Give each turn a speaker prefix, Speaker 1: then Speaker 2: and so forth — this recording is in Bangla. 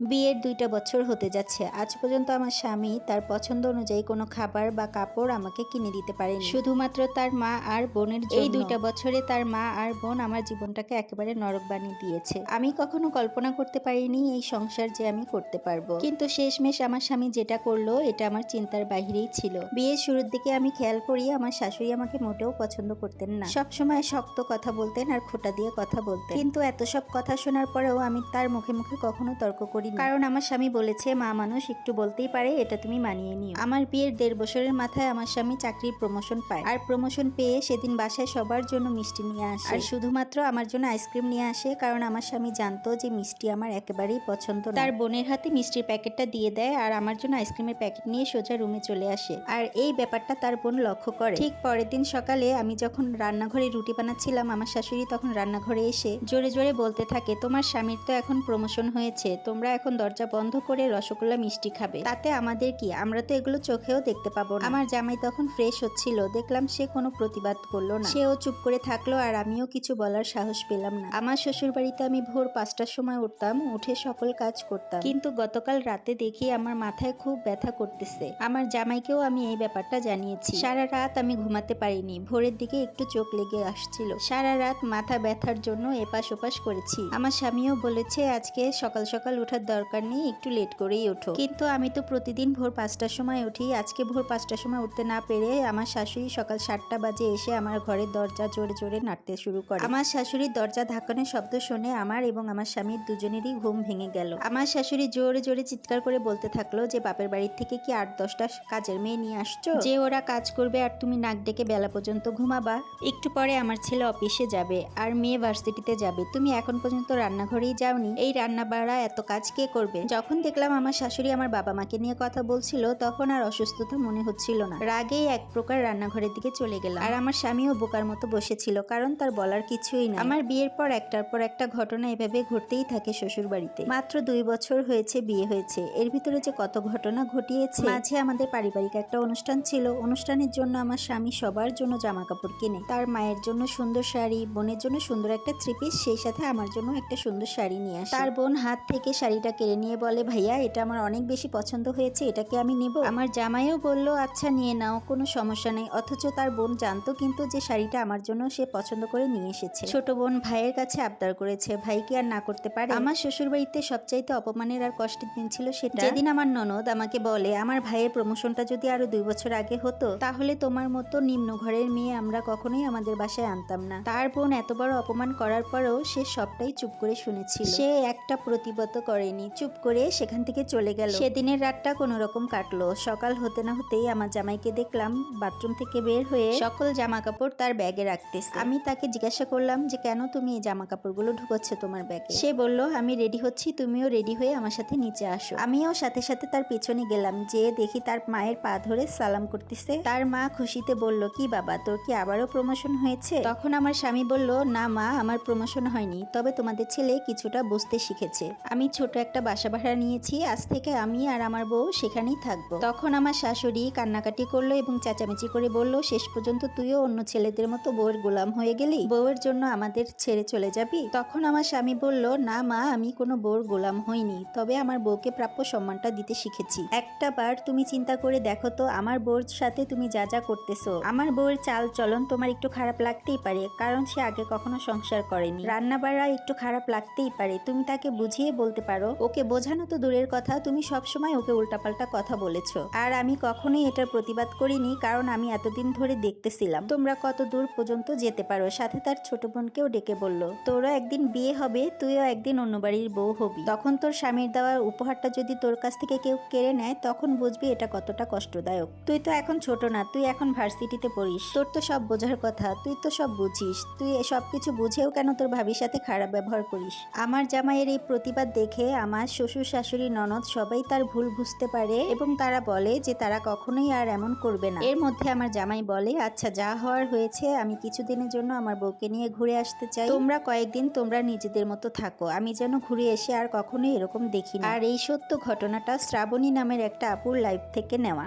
Speaker 1: বিয়ের দুইটা বছর হতে যাচ্ছে। আজ পর্যন্ত আমার স্বামী তার পছন্দ অনুযায়ী কোনো খাবার বা কাপড় আমাকে কিনে দিতে পারেনি। শুধুমাত্র তার মা আর বোনের। এই দুইটা বছরে তার মা আর বোন আমার জীবনটাকে একেবারে নরক বানিয়ে দিয়েছে। আমি কখনো কল্পনা করতে পারিনি এই সংসার যে আমি করতে পারব। কিন্তু শেষমেশ আমার স্বামী যেটা করল এটা আমার চিন্তার বাহিরেই ছিল। বিয়ের শুরুর দিকে আমি খেয়াল করি আমার শাশুড়ি আমাকে মোটেও পছন্দ করতেন না। সবসময় শক্ত কথা বলতেন আর খোটা দিয়ে কথা বলতেন। কিন্তু এত সব কথা শোনার পরেও আমি তার মুখে মুখে কখনো তর্ক করি কারণ আমার স্বামী বলেছে, মা মানুষ, একটু বলতেই পারে, এটা তুমি মানিয়ে নিও। আমার বিয়ের দেড় বছরের মাথায় আমার স্বামী চাকরির প্রমোশন পায়। আর প্রমোশন পেয়ে সেদিন বাসায় সবার জন্য মিষ্টি নিয়ে আসে। আর শুধুমাত্র আমার জন্য আইসক্রিম নিয়ে আসে, কারণ আমার স্বামী জানতো যে মিষ্টি আমার একেবারেই পছন্দ তার বোনের হাতে মিষ্টির প্যাকেটটা দিয়ে দেয় আর আমার জন্য আইসক্রিমের প্যাকেট নিয়ে সোজা রুমে চলে আসে। আর এই ব্যাপারটা তার বোন লক্ষ্য করে। ঠিক পরের দিন সকালে আমি যখন রান্নাঘরে রুটি বানাচ্ছিলাম, আমার শাশুড়ি তখন রান্নাঘরে এসে জোরে জোরে বলতে থাকে, তোমার স্বামীর তো এখন প্রমোশন হয়েছে, তোমরা এখন দরজা বন্ধ করে রসগোল্লা মিষ্টি খাবে। তাতে আমাদের কি? আমরা তো এগুলো চোখেও দেখতে পাবো না। আমার জামাই তখন ফ্রেশ হচ্ছিল। দেখলাম সে কোনো প্রতিবাদ করল না। সেও চুপ করে থাকল আর আমিও কিছু বলার সাহস পেলাম না। আমার শ্বশুর বাড়িতে আমি ভোর পাঁচটার সময় উঠতাম, উঠে সকল কাজ করতাম। কিন্তু গতকাল রাতে দেখি আমার মাথায় খুব ব্যথা করতেছে। আমার জামাইকেও আমি এই ব্যাপারটা জানিয়েছি। সারা রাত আমি ঘুমাতে পারিনি। ভোরের দিকে একটু চোখ লেগে আসছিল। সারা রাত মাথা ব্যথার জন্য এপাশ ওপাশ করেছি। আমার স্বামীও বলেছে, আজকে সকাল সকাল ওঠার দরকার নেই, একটু লেট করেই ওঠো। কিন্তু আমি তো প্রতিদিন ভোর পাঁচটার সময় উঠি। আজকে ভোর পাঁচটার সময় উঠতে না পেরে আমার শাশুড়ি সকাল সাতটা বাজে এসে আমার ঘরের দরজা জোরে জোরে নাড়তে শুরু করে। আমার শাশুড়ির দরজা ধাক্কানোর শব্দ শুনে আমার এবং আমার স্বামীর দুজনেরই ঘুম ভেঙে গেল। আমার শাশুড়ি জোরে জোরে চিৎকার করে বলতে থাকল যে, বাপের বাড়ির থেকে কি আট দশটা কাজের মেয়ে নিয়ে আসছো? যে ওরা কাজ করবে আর তুমি নাক ডেকে বেলা পর্যন্ত ঘুমাবা। একটু পরে আমার ছেলে অফিসে যাবে আর মেয়ে ভার্সিটিতে যাবে। তুমি এখন পর্যন্ত রান্নাঘরেই যাওনি। এই রান্না বাড়া এত কাজ কে করবে? যখন দেখলাম আমার শাশুড়ি আমার বাবা মাকে নিয়ে কথা বলছিল, তখন আর অসুস্থতা মনে হচ্ছিল না। রাগেই এক প্রকার রান্নাঘরের দিকে চলে গেলাম। আর আমার স্বামীও বোকার মতো বসেছিল, কারণ তার বলার কিছুই না আমার বিয়ের পর একটার পর একটা ঘটনা এভাবে ঘটতেই থাকে শ্বশুর বাড়িতে মাত্র দুই বছর হয়েছে বিয়ে হয়েছে। এর ভিতরে যে কত ঘটনা ঘটিয়েছে, মাঝে আমাদের পারিবারিক একটা অনুষ্ঠান ছিল। অনুষ্ঠানের জন্য আমার স্বামী সবার জন্য জামা কাপড় কিনে, তার মায়ের জন্য সুন্দর শাড়ি, বোনের জন্য সুন্দর একটা থ্রি পিস, সেই সাথে আমার জন্য একটা সুন্দর শাড়ি নিয়ে আসে। তার বোন হাত থেকে শাড়িটা কেড়ে নিয়ে বলে, ভাইয়া, এটা আমার অনেক বেশি পছন্দ হয়েছে, এটাকে আমি নিব। আমার জামাইও বলল আচ্ছা নিয়ে নাও, কোনো সমস্যা নেই। অথচ তার বোন জানতো কিন্তু যে শাড়িটা আমার জন্য সে পছন্দ করে নিয়ে এসেছে। ছোট বোন ভাইয়ের কাছে আবদার করেছে, ভাই কি আর না করতে পারে? আমার শ্বশুর বাড়িতে সবচাইতে অপমানের আর কষ্টের দিন ছিল সেটা। যেদিন আমার ননদ আমাকে বলে, আমার ভাইয়ের প্রমোশনটা যদি আরও দুই বছর আগে হতো, তাহলে তোমার মতো নিম্ন ঘরের মেয়ে আমরা কখনোই আমাদের বাসায় আনতাম না। তার বোন এত বড় অপমান করার পরেও সে সবটাই চুপ করে শুনেছিল। সে একটা প্রতিবত করেনি চুপ করে সেখান থেকে চলে গেল। সেদিনের রাতটা কোনো রকম কাটলো। সকাল হতে না হতেই আমার জামাইকে দেখলাম, বাথরুম থেকে বের হয়ে সকল জামা কাপড় তার ব্যাগে রাখতেছে। আমি তাকে জিজ্ঞাসা করলাম যে, কেন তুমি এই জামা কাপড়গুলো ঢুকোচ্ছ তোমার ব্যাগে? সে বলল, আমি রেডি হচ্ছি, তুমিও রেডি হয়ে আমার সাথে নিচে আসো। আমিও সাথে সাথে তার পিছনে গেলাম, যে দেখি তার মায়ের পা ধরে সালাম করতেছে। তার মা খুশিতে বলল, কি বাবা, তোর কি আবারও প্রমোশন হয়েছে? তখন আমার স্বামী বলল, না মা, আমার প্রমোশন হয়নি, তবে তোমাদের ছেলে কিছুটা বুঝতে শিখেছে। আমি ছোট একটা বাসা ভাড়া নিয়েছি, আজ থেকে আমি আর আমার বউ সেখানেই থাকব। তখন আমার শাশুড়ি কান্নাকাটি করল এবং চেঁচামেচি করে বলল, শেষ পর্যন্ত তুইও অন্য ছেলেদের মতো বউয়ের গোলাম হয়ে গেলি? বউয়ের জন্য আমাদের ছেড়ে চলে যাবি? তখন আমার স্বামী বলল, না মা, আমি কোনো বউর গোলাম হইনি। তবে আমার বউকে প্রাপ্য সম্মানটা দিতে শিখেছি। একটা বার তুমি চিন্তা করে দেখো তো, আমার বউর সাথে তুমি যা যা করতেছো। আমার বউয়ের চাল চলন তোমার একটু খারাপ লাগতেই পারে, কারণ সে আগে কখনো সংসার করেনি। রান্না বাড়া একটু খারাপ লাগতেই পারে। তুমি তাকে বুঝিয়ে বলতে পারো ওকে বোঝানো তো দূরের কথা, তুমি সবসময় ওকে উল্টাপাল্টা কথা বলেছ। আর আমি কখনোই এটার প্রতিবাদ করিনি, কারণ আমি এতদিন ধরে দেখতেছিলাম। তোমরা কত দূর পর্যন্ত যেতে পারো, সাথে তার ছোট বোনকেও ডেকে বলল, তোরও একদিন বিয়ে হবে, তুইও একদিন অন্য বাড়ির বউ হবি। তখন তোর স্বামীর দেওয়া উপহারটা যদি তোর কাছ থেকে কেউ কেড়ে নেয়, তখন বুঝবি এটা কতটা কষ্টদায়ক। তুই তো এখন ছোট না, তুই এখন ভার্সিটিতে পড়িস। তোর তো সব বোঝার কথা, তুই তো সব বুঝিস। তুই সব কিছু বুঝেও কেন তোর ভাবির সাথে খারাপ ব্যবহার করিস? আমার জামাইয়ের এই প্রতিবাদ দেখে আমার শ্বশুর শাশুড়ি, ননদ সবাই তার ভুল বুঝতে পারে এবং তারা বলে যে তারা কখনোই আর এমন করবে না। এর মধ্যে আমার জামাই বলে আচ্ছা যা হওয়ার হয়েছে, আমি কিছুদিনের জন্য আমার বউকে নিয়ে ঘুরে আসতে চাই। তোমরা কয়েকদিন তোমরা নিজেদের মতো থাকো। আমি যেন ঘুরে এসে আর কখনোই এরকম দেখি না আর এই সত্য ঘটনাটা শ্রাবণী নামের একটা আপুর লাইফ থেকে নেওয়া।